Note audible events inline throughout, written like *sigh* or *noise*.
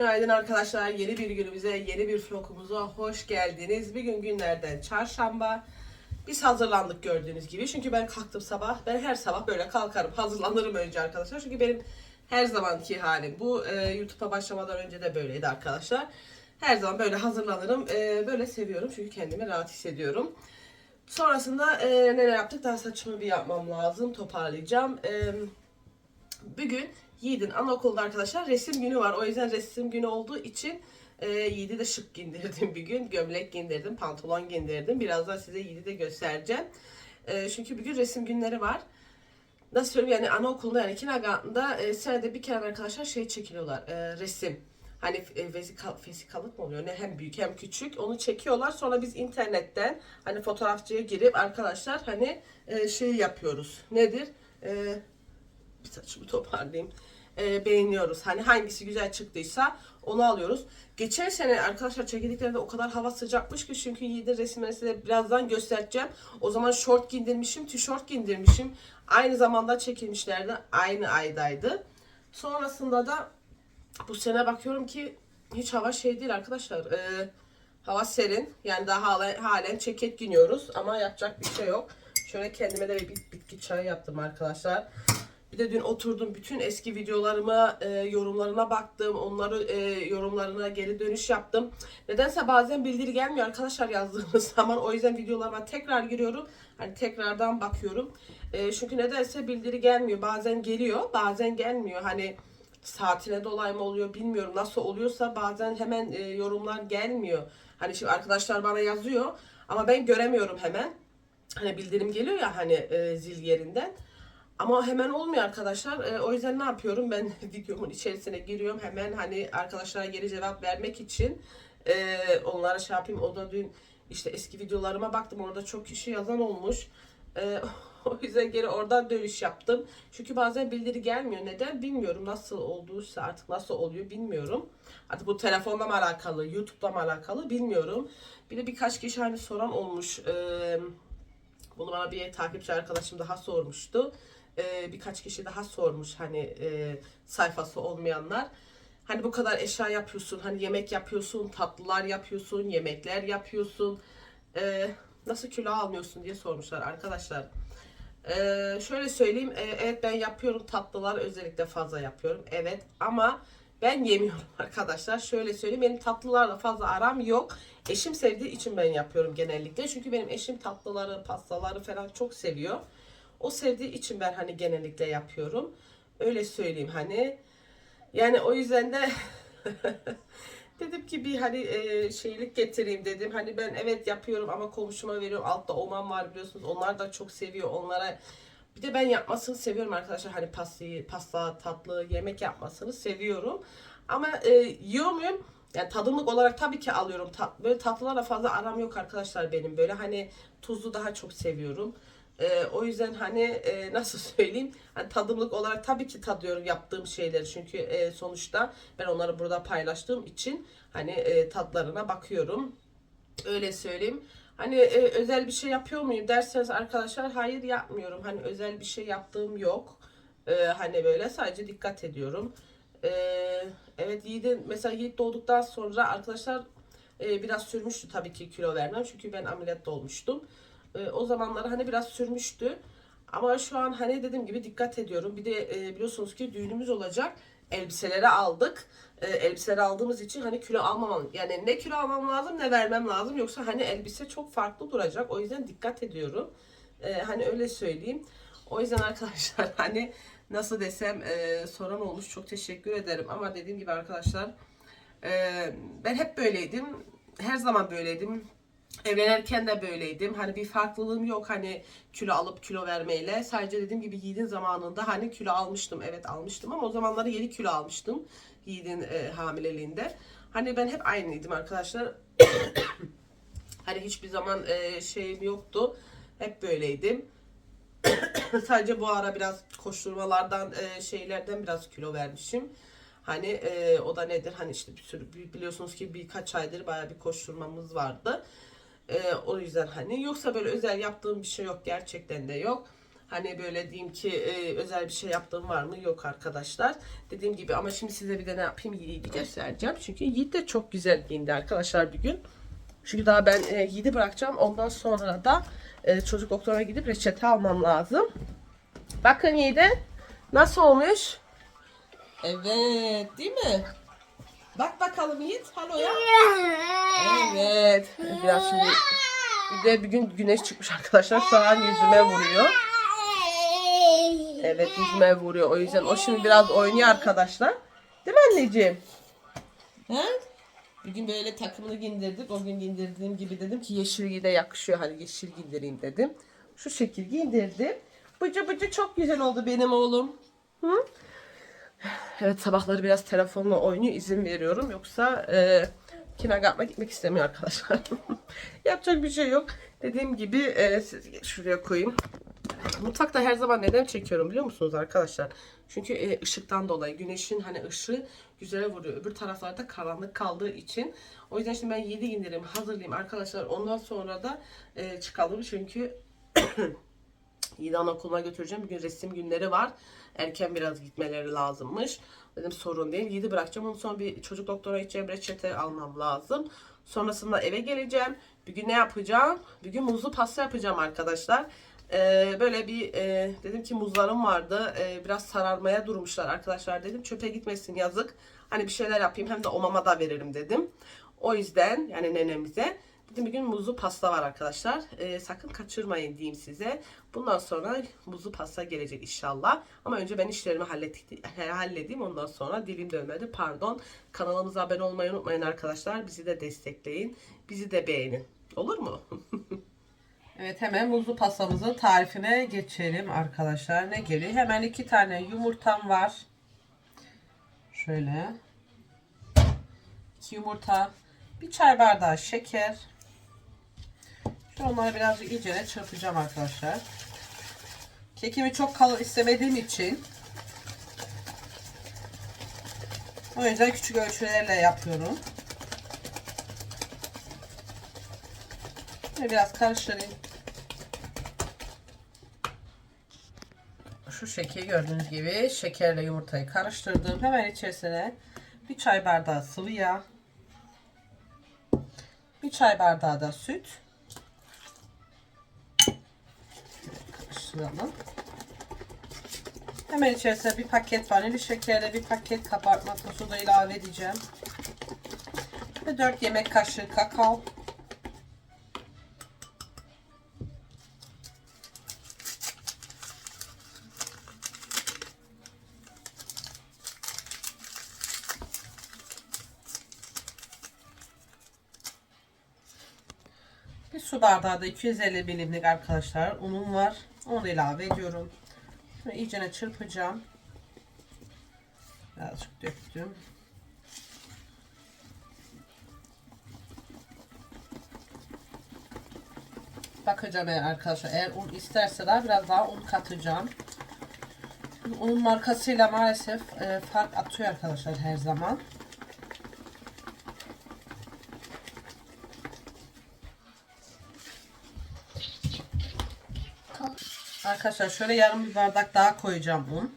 Günaydın arkadaşlar. Yeni bir günümüze, yeni bir vlogumuza hoş geldiniz. Bir gün günlerden çarşamba. Biz hazırlandık gördüğünüz gibi. Çünkü ben kalktım sabah. Ben her sabah böyle kalkarım. Hazırlanırım önce arkadaşlar. Çünkü benim her zamanki halim bu. Ee, YouTube'a başlamadan önce de böyleydi arkadaşlar. Her zaman böyle hazırlanırım. Ee, böyle seviyorum. Çünkü kendimi rahat hissediyorum. Sonrasında e, neler yaptık? Daha saçımı bir yapmam lazım. Toparlayacağım. Eee Bugün Yiğit'in anaokulunda arkadaşlar resim günü var. O yüzden resim günü olduğu için e, Yiğit'i de şık giydirdim bir gün. Gömlek giydirdim, pantolon giydirdim. Birazdan size Yiğit'i de göstereceğim. E, çünkü bugün resim günleri var. Nasıl söyleyeyim yani anaokulunda yani kindergarten'da e, senede bir kere arkadaşlar şey çekiliyorlar. E, resim. Hani e, vesika, vesikalık mı oluyor? Ne hem büyük hem küçük. Onu çekiyorlar. Sonra biz internetten hani fotoğrafçıya girip arkadaşlar hani e, şey yapıyoruz. Nedir? E, bir saçımı toparlayayım. Ee, beğeniyoruz. Hani hangisi güzel çıktıysa onu alıyoruz. Geçen sene arkadaşlar çekildiklerinde o kadar hava sıcakmış ki çünkü Yiğit'in resimlerini size birazdan göstereceğim. O zaman short giydirmişim, tişört giydirmişim. Aynı zamanda çekilmişlerdi. Aynı aydaydı. Sonrasında da bu sene bakıyorum ki hiç hava şey değil arkadaşlar. Ee, hava serin. Yani daha halen, halen ceket giyiniyoruz ama yapacak bir şey yok. Şöyle kendime de bir bit- bitki çayı yaptım arkadaşlar. Bir de dün oturdum bütün eski videolarıma e, yorumlarına baktım. Onları e, yorumlarına geri dönüş yaptım. Nedense bazen bildiri gelmiyor arkadaşlar yazdığınız *laughs* zaman. O yüzden videolarıma tekrar giriyorum. Hani tekrardan bakıyorum. E, çünkü nedense bildiri gelmiyor. Bazen geliyor, bazen gelmiyor. Hani saatine dolay mı oluyor bilmiyorum. Nasıl oluyorsa bazen hemen e, yorumlar gelmiyor. Hani şimdi arkadaşlar bana yazıyor ama ben göremiyorum hemen. Hani bildirim geliyor ya hani e, zil yerinden. Ama hemen olmuyor arkadaşlar. E, o yüzden ne yapıyorum? Ben *laughs* videomun içerisine giriyorum. Hemen hani arkadaşlara geri cevap vermek için e, onlara şey yapayım. O da dün işte eski videolarıma baktım. Orada çok kişi yazan olmuş. E, *laughs* o yüzden geri oradan dönüş yaptım. Çünkü bazen bildiri gelmiyor. Neden bilmiyorum. Nasıl olduysa artık nasıl oluyor bilmiyorum. Artık bu telefonla mı alakalı, YouTube'la mı alakalı bilmiyorum. Bir de birkaç kişi hani soran olmuş. Eee bunu bana bir takipçi arkadaşım daha sormuştu. Ee, birkaç kişi daha sormuş hani e, sayfası olmayanlar. Hani bu kadar eşya yapıyorsun, hani yemek yapıyorsun, tatlılar yapıyorsun, yemekler yapıyorsun. Ee, nasıl kilo almıyorsun diye sormuşlar arkadaşlar. Ee, şöyle söyleyeyim, e, evet ben yapıyorum tatlılar özellikle fazla yapıyorum. Evet ama ben yemiyorum *laughs* arkadaşlar. Şöyle söyleyeyim benim tatlılarla fazla aram yok. Eşim sevdiği için ben yapıyorum genellikle. Çünkü benim eşim tatlıları, pastaları falan çok seviyor. O sevdiği için ben hani genellikle yapıyorum. Öyle söyleyeyim hani. Yani o yüzden de *laughs* dedim ki bir hani e, şeylik getireyim dedim. Hani ben evet yapıyorum ama komşuma veriyorum. Altta Oman var biliyorsunuz. Onlar da çok seviyor. Onlara bir de ben yapmasını seviyorum arkadaşlar. Hani pastayı, pasta, tatlı, yemek yapmasını seviyorum. Ama e, yiyor muyum? Yani tadımlık olarak tabii ki alıyorum. Tat, böyle tatlılarla fazla aram yok arkadaşlar benim. Böyle hani tuzlu daha çok seviyorum. E, o yüzden hani e, nasıl *laughs* söyleyeyim? Hani tadımlık olarak tabii ki tadıyorum yaptığım şeyleri. Çünkü e, sonuçta ben onları burada paylaştığım için hani e, tatlarına bakıyorum. Öyle söyleyeyim. Hani e, özel bir şey yapıyor muyum derseniz arkadaşlar hayır yapmıyorum. Hani özel bir şey yaptığım yok. E, hani böyle sadece dikkat ediyorum. E, evet Yiğit'in mesela Yiğit doğduktan sonra arkadaşlar e, biraz sürmüştü tabii ki kilo vermem. Çünkü ben ameliyatta olmuştum. E, o zamanlar hani biraz sürmüştü. Ama şu an hani dediğim gibi dikkat ediyorum. Bir de e, biliyorsunuz ki düğünümüz olacak. Elbiseleri aldık. E, elbiseleri aldığımız için hani kilo almamam. Yani ne kilo almam lazım ne vermem lazım. Yoksa hani elbise çok farklı duracak. O yüzden dikkat ediyorum. E, hani öyle söyleyeyim. O yüzden *laughs* arkadaşlar hani nasıl desem soran olmuş. Çok teşekkür ederim. Ama dediğim gibi arkadaşlar ben hep böyleydim. Her zaman böyleydim. Evlenirken de böyleydim. Hani bir farklılığım yok hani kilo alıp kilo vermeyle. Sadece dediğim gibi Yiğit'in zamanında hani kilo almıştım. Evet almıştım ama o zamanları 7 kilo almıştım. Yiğit'in e, hamileliğinde. Hani ben hep aynıydım arkadaşlar. *coughs* hani hiçbir zaman e, şeyim yoktu. Hep böyleydim. *coughs* Sadece bu ara biraz koşturmalardan e, şeylerden biraz kilo vermişim. Hani e, o da nedir? Hani işte bir sürü bi- biliyorsunuz ki birkaç aydır bayağı bir koşturmamız vardı. E, o yüzden hani yoksa böyle özel yaptığım bir şey yok gerçekten de yok. Hani böyle diyeyim ki e, özel bir şey yaptığım var mı? Yok arkadaşlar. Dediğim gibi ama şimdi size bir de ne yapayım Yiğit'i göstereceğim. Çünkü Yiğit de çok güzel giyindi arkadaşlar bir gün. Çünkü daha ben e, Yiğit'i bırakacağım. Ondan sonra da e, çocuk doktora gidip reçete almam lazım. Bakın Yiğit'e nasıl olmuş? Evet değil mi? Bak bakalım Yiğit. Haloya. Evet. Biraz şimdi bir de bir gün güneş çıkmış arkadaşlar. Şu an yüzüme vuruyor. Evet yüzüme vuruyor. O yüzden o şimdi biraz oynuyor arkadaşlar. Değil mi anneciğim? He? Bir gün böyle takımını giydirdik. O gün giydirdiğim gibi dedim ki yeşil de yakışıyor. Hadi yeşil giydireyim dedim. Şu şekil giydirdim. Bıcı bıcı çok güzel oldu benim oğlum. Hı? Evet sabahları biraz telefonla oynuyor. izin veriyorum. Yoksa e, kindergarten'a gitmek istemiyor arkadaşlar. *laughs* Yapacak bir şey yok. Dediğim gibi e, şuraya koyayım. Mutfakta her zaman neden çekiyorum biliyor musunuz arkadaşlar? Çünkü e, ışıktan dolayı güneşin hani ışığı güzel vuruyor. Öbür taraflarda karanlık kaldığı için. O yüzden şimdi ben 7 indireyim hazırlayayım arkadaşlar. Ondan sonra da e, çıkalım çünkü *clears throat* Yiğidan okuluna götüreceğim. Bugün resim günleri var. Erken biraz gitmeleri lazımmış. Dedim sorun değil. Yiğidi bırakacağım. Ondan sonra bir çocuk doktora gideceğim. Reçete almam lazım. Sonrasında eve geleceğim. Bir gün ne yapacağım? Bir gün muzlu pasta yapacağım arkadaşlar. Ee, böyle bir e, dedim ki muzlarım vardı. Ee, biraz sararmaya durmuşlar arkadaşlar dedim. Çöpe gitmesin yazık. Hani bir şeyler yapayım hem de o mama da veririm dedim. O yüzden yani nenemize bir gün muzlu pasta var arkadaşlar. Ee, sakın kaçırmayın diyeyim size. Bundan sonra muzlu pasta gelecek inşallah. Ama önce ben işlerimi hallettik, halledeyim. Ondan sonra dilim dönmedi. Pardon. Kanalımıza abone olmayı unutmayın arkadaşlar. Bizi de destekleyin. Bizi de beğenin. Olur mu? *laughs* evet hemen muzlu pastamızın tarifine geçelim arkadaşlar. Ne geliyor? Hemen iki tane yumurtam var. Şöyle. İki yumurta. Bir çay bardağı şeker. Şimdi onları birazcık iyice çırpacağım arkadaşlar. Kekimi çok kalın istemediğim için o yüzden küçük ölçülerle yapıyorum. Ve biraz karıştırayım. Şu şekil gördüğünüz gibi şekerle yumurtayı karıştırdım. Hemen içerisine bir çay bardağı sıvı yağ, bir çay bardağı da süt. Karıştıralım. Hemen içerisine bir paket vanilya şekerle bir paket kabartma tozu da ilave edeceğim. Ve 4 yemek kaşığı kakao. Bir bardağı da 250 milimlik arkadaşlar unum var. Onu ilave ediyorum. Şöyle iyicene çırpacağım. Birazcık döktüm. Bakacağım eğer arkadaşlar. Eğer un isterse daha biraz daha un katacağım. Unun markasıyla maalesef e, fark atıyor arkadaşlar her zaman. Arkadaşlar şöyle yarım bir bardak daha koyacağım un.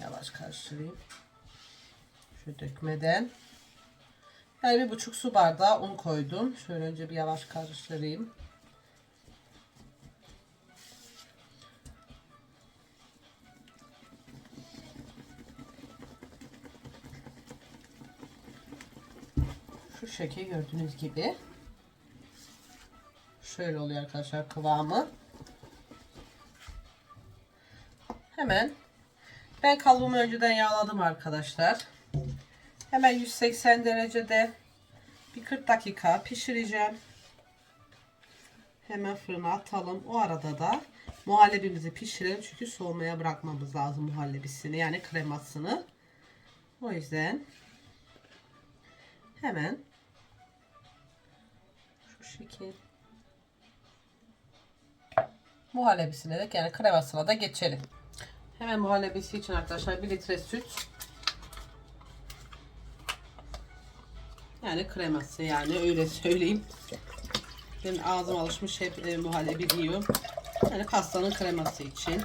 Yavaş karıştırayım. Şu dökmeden. Yani bir buçuk su bardağı un koydum. Şöyle önce bir yavaş karıştırayım. Şu şekil gördüğünüz gibi. Şöyle oluyor arkadaşlar kıvamı. Hemen ben kalıbımı önceden yağladım arkadaşlar. Hemen 180 derecede bir 40 dakika pişireceğim. Hemen fırına atalım. O arada da muhallebimizi pişirelim. Çünkü soğumaya bırakmamız lazım muhallebisini. Yani kremasını. O yüzden hemen şu şekil muhallebisine de yani kremasına da geçelim. Hemen muhallebisi için arkadaşlar 1 litre süt. Yani kreması yani öyle söyleyeyim. Benim ağzım alışmış hep e, muhallebi yiyor. Yani pastanın kreması için.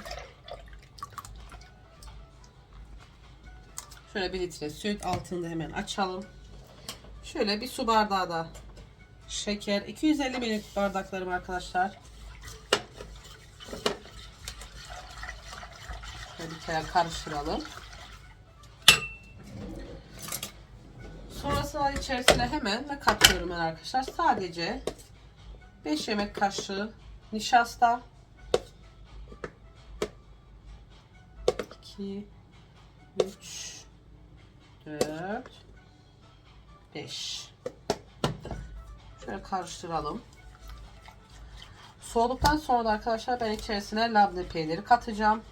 Şöyle bir litre süt altını da hemen açalım. Şöyle bir su bardağı da şeker. 250 ml bardaklarım arkadaşlar. Şöyle karıştıralım. Sonrasında içerisine hemen ne katıyorum ben arkadaşlar? Sadece 5 yemek kaşığı nişasta 2 3 4 5 Şöyle karıştıralım. Soğuduktan sonra da arkadaşlar ben içerisine labne peyniri katacağım.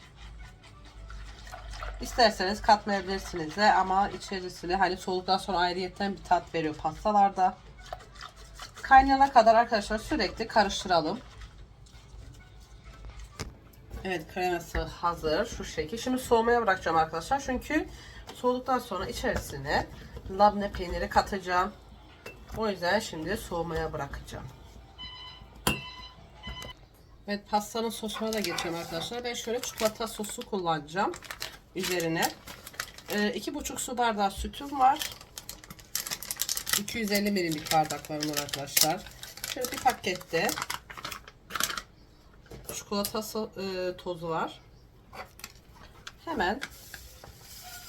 İsterseniz katmayabilirsiniz de ama içerisine hani soğuduktan sonra ayrıyetten bir tat veriyor pastalarda. Kaynayana kadar arkadaşlar sürekli karıştıralım. Evet kreması hazır şu şekil. Şimdi soğumaya bırakacağım arkadaşlar. Çünkü soğuduktan sonra içerisine labne peyniri katacağım. O yüzden şimdi soğumaya bırakacağım. Evet pastanın sosuna da geçiyorum arkadaşlar. Ben şöyle çikolata sosu kullanacağım üzerine. Ee, iki buçuk su bardağı sütüm var. 250 milimlik bardaklarım var arkadaşlar. Şöyle bir pakette çikolata e, tozu var. Hemen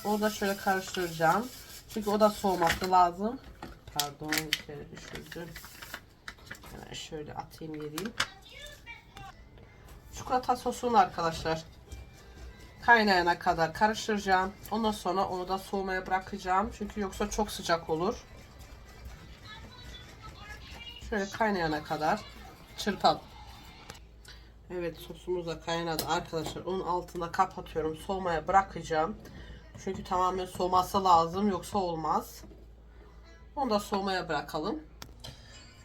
orada şöyle karıştıracağım. Çünkü o da soğuması lazım. Pardon, şöyle düşürdüm. Hemen şöyle atayım yeriyim. Çikolata sosunu arkadaşlar kaynayana kadar karıştıracağım. Ondan sonra onu da soğumaya bırakacağım. Çünkü yoksa çok sıcak olur. Şöyle kaynayana kadar çırpalım. Evet sosumuz da kaynadı arkadaşlar. Onun altına kapatıyorum. Soğumaya bırakacağım. Çünkü tamamen soğuması lazım. Yoksa olmaz. Onu da soğumaya bırakalım.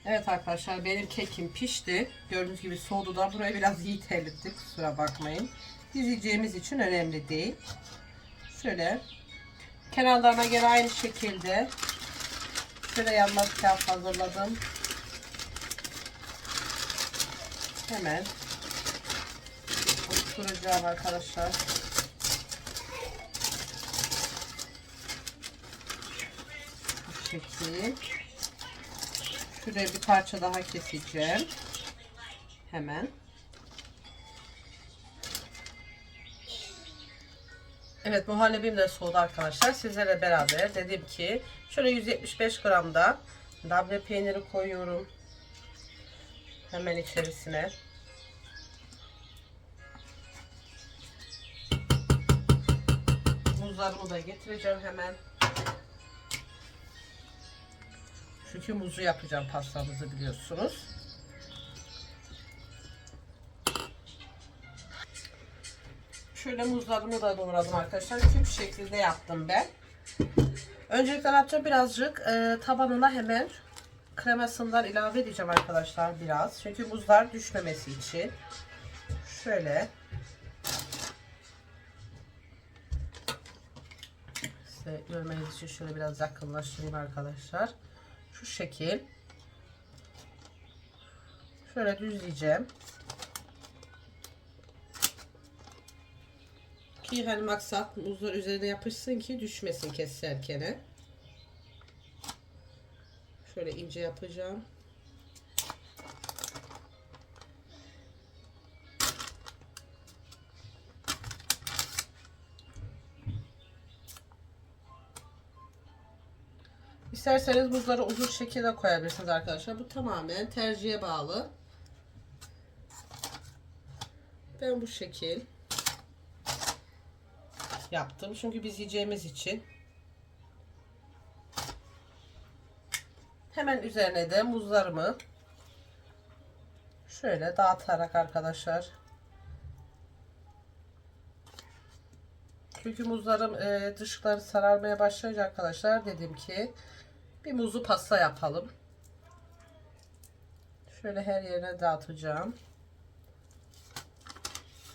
Evet arkadaşlar benim kekim pişti. Gördüğünüz gibi soğudu da burayı biraz iyi terlettik. Kusura bakmayın. Dizeceğimiz için önemli değil. Şöyle kenarlarına göre aynı şekilde şöyle yanmaz kağıt hazırladım. Hemen oluşturacağım arkadaşlar. Bu şekil. Şuraya bir parça daha keseceğim. Hemen. Evet muhallebim de soğudu arkadaşlar. Sizlerle beraber dedim ki şöyle 175 gram da labne peyniri koyuyorum. Hemen içerisine. Muzlarımı da getireceğim hemen. Çünkü muzu yapacağım pastamızı biliyorsunuz. Şöyle muzlarımı da doğradım arkadaşlar. Küp şeklinde yaptım ben. Öncelikle ne yapacağım? Birazcık e, tabanına hemen kremasından ilave edeceğim arkadaşlar biraz. Çünkü muzlar düşmemesi için. Şöyle. Size görmeniz için şöyle biraz yakınlaştırayım arkadaşlar. Şu şekil. Şöyle düzleyeceğim. Ki hani maksat muzlar üzerine yapışsın ki düşmesin keserken. Şöyle ince yapacağım. İsterseniz buzları uzun şekilde koyabilirsiniz arkadaşlar. Bu tamamen tercihe bağlı. Ben bu şekil yaptım. Çünkü biz yiyeceğimiz için. Hemen üzerine de muzlarımı şöyle dağıtarak arkadaşlar. Çünkü muzlarım e, dışları sararmaya başlayınca arkadaşlar dedim ki bir muzlu pasta yapalım. Şöyle her yerine dağıtacağım.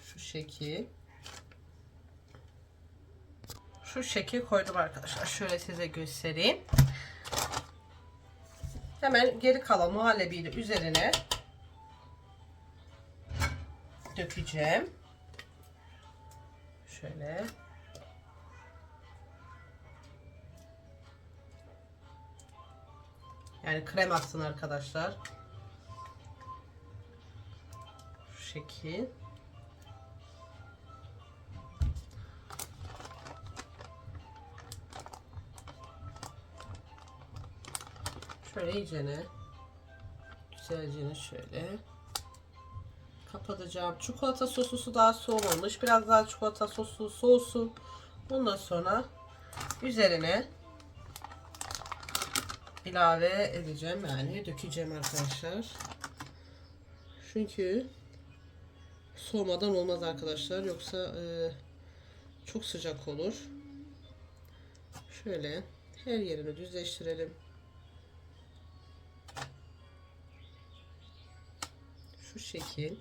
Şu şekil şu şekil koydum arkadaşlar. Şöyle size göstereyim. Hemen geri kalan muhallebiyi de üzerine dökeceğim. Şöyle. Yani krem aksın arkadaşlar. Şu şekil. Şöyle iyicene güzelce şöyle kapatacağım. Çikolata sosusu daha soğumamış. Biraz daha çikolata sosu soğusun. Ondan sonra üzerine ilave edeceğim yani dökeceğim arkadaşlar. Çünkü soğumadan olmaz arkadaşlar. Yoksa e, çok sıcak olur. Şöyle her yerini düzleştirelim. Şekil.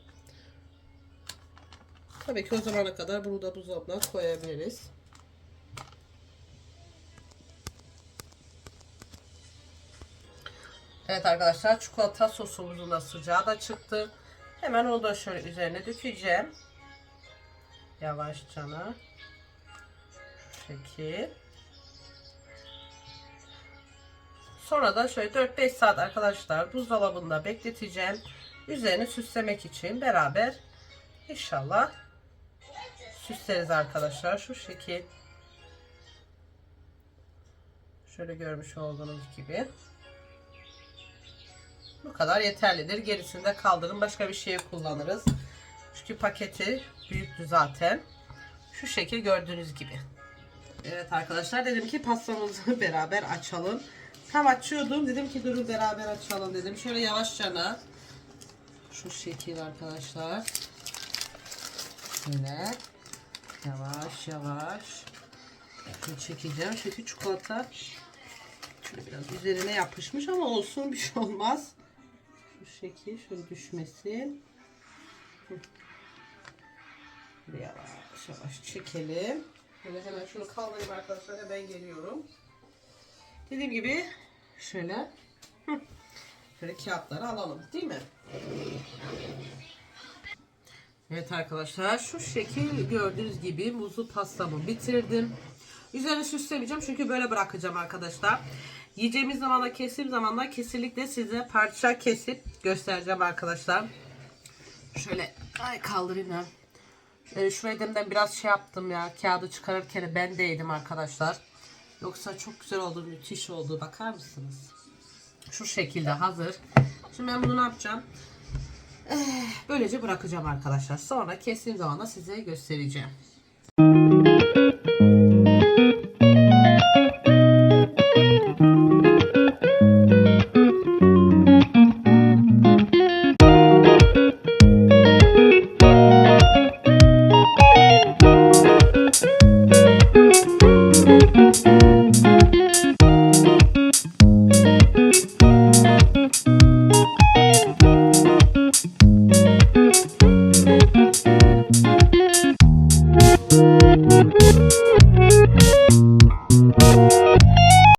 Tabii ki o zamana kadar bunu da buzdolabına koyabiliriz. Evet arkadaşlar çikolata sosumuzun da sıcağı da çıktı. Hemen onu da şöyle üzerine dökeceğim. Yavaşça. Şu şekil. Sonra da şöyle 4-5 saat arkadaşlar buzdolabında bekleteceğim. Üzerini süslemek için beraber inşallah süsleriz arkadaşlar. Şu şekil. Şöyle görmüş olduğunuz gibi. Bu kadar yeterlidir. Gerisini de kaldırın. Başka bir şeye kullanırız. Çünkü paketi büyüktü zaten. Şu şekil gördüğünüz gibi. Evet arkadaşlar dedim ki pastamızı *laughs* beraber açalım. Tam açıyordum. Dedim ki durun beraber açalım dedim. Şöyle yavaşça şu şekil arkadaşlar. Şöyle yavaş yavaş şöyle çekeceğim. Çünkü çikolata şöyle biraz üzerine yapışmış ama olsun bir şey olmaz. Şu şekil şöyle düşmesin. Böyle Yavaş yavaş çekelim. Böyle hemen şunu kaldırayım arkadaşlar. Hemen geliyorum. Dediğim gibi şöyle hı, şöyle kağıtları alalım değil mi? Evet arkadaşlar şu şekil gördüğünüz gibi muzlu pastamı bitirdim. Üzerine süslemeyeceğim çünkü böyle bırakacağım arkadaşlar. Yiyeceğimiz zaman da kestiğim zaman da kesinlikle size parça kesip göstereceğim arkadaşlar. Şöyle ay kaldırayım ya. Şöyle şu elimden biraz şey yaptım ya. Kağıdı çıkarırken ben değdim arkadaşlar. Yoksa çok güzel oldu, müthiş oldu. Bakar mısınız? Şu şekilde hazır. Şimdi ben bunu ne yapacağım? Eh, Böylece bırakacağım arkadaşlar. Sonra kestiğim zaman da size göstereceğim.